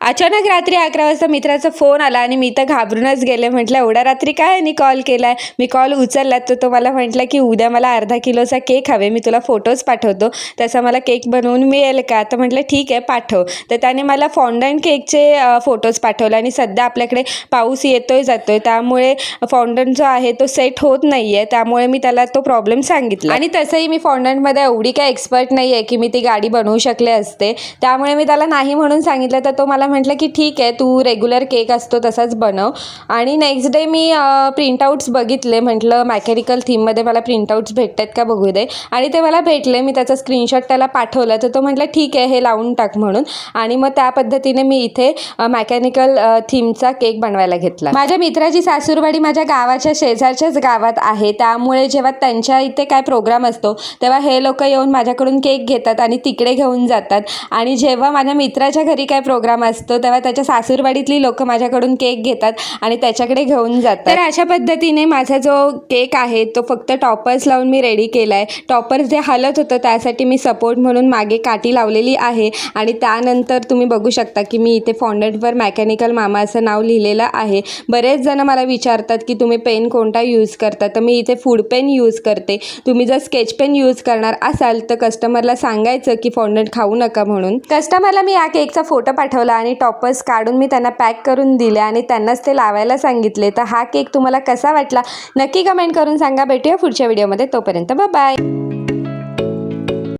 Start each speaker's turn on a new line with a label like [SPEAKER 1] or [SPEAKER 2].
[SPEAKER 1] अचानक रात्री अकरा वाजता मित्राचा फोन आला आणि मी तर घाबरूनच गेले. म्हटलं एवढ्या रात्री काय आणि कॉल केला आहे मी कॉल उचलला तर तो मला म्हटला की उद्या मला अर्धा किलोचा केक हवे मी तुला फोटोज पाठवतो. तसा मला केक बनवून मिळेल का? तर म्हटलं ठीक आहे पाठव. तर त्याने मला फॉन्डन केकचे फोटोज पाठवले आणि सध्या आपल्याकडे पाऊस येतोय जातोय. त्यामुळे फॉन्डन जो आहे तो सेट होत नाही आहे त्यामुळे मी त्याला तो प्रॉब्लेम सांगितला. आणि तसंही मी फॉन्डंटमध्ये एवढी काय एक्सपर्ट नाही आहे की मी ती गाडी बनवू शकले असते. त्यामुळे मी त्याला नाही म्हणून सांगितलं तर तो मला म्हटलं की ठीक आहे तू रेग्युलर केक असतो तसाच बनव. आणि नेक्स्ट डे मी प्रिंटआउट्स बघितले. म्हटलं मॅकॅनिकल थीममध्ये मला प्रिंटआउट्स भेटतात का बघू दे. आणि ते मला भेटले. मी त्याचा स्क्रीनशॉट त्याला पाठवला. तर तो म्हटलं ठीक आहे हे लावून टाक म्हणून. आणि मग त्या पद्धतीने मी इथे मॅकॅनिकल थीमचा केक बनवायला घेतला. माझ्या मित्राची सासूरवाडी माझ्या गावाच्या शेजारच्याच गावात आहे. त्यामुळे जेव्हा त्यांच्या इथे काय प्रोग्राम असतो तेव्हा हे लोक येऊन माझ्याकडून केक घेतात आणि तिकडे घेऊन जातात. आणि जेव्हा माझ्या मित्राच्या घरी काय प्रोग्राम असतो तेव्हा त्याच्या सासूरवाडीतली लोक माझ्याकडून केक घेतात आणि त्याच्याकडे घेऊन जातात. तर अशा पद्धतीने माझा जो केक आहे तो फक्त टॉपर्स लावून मी रेडी केला आहे टॉपर्स जे हलत होतं त्यासाठी मी सपोर्ट म्हणून मागे काठी लावलेली आहे. आणि त्यानंतर तुम्ही बघू शकता की मी इथे फॉन्डंटवर मॅकॅनिकल मामा असं नाव लिहिलेलं आहे. बरेच जण मला विचारतात की तुम्ही पेन कोणता यूज करता? तर मी इथे फूड पेन यूज करते. तुम्ही जर स्केच पेन यूज करणार असाल तर कस्टमरला सांगायचं की फॉन्डंट खाऊ नका म्हणून. कस्टमरला मी या केकचा फोटो पाठवला आणि टॉपर्स काढून मी त्यांना पॅक करून दिले आणि त्यांनाच ते लावायला सांगितले. तर हा केक तुम्हाला कसा वाटला? नक्की कमेंट करून सांगा. भेटूया पुढच्या व्हिडिओमध्ये तोपर्यंत बाय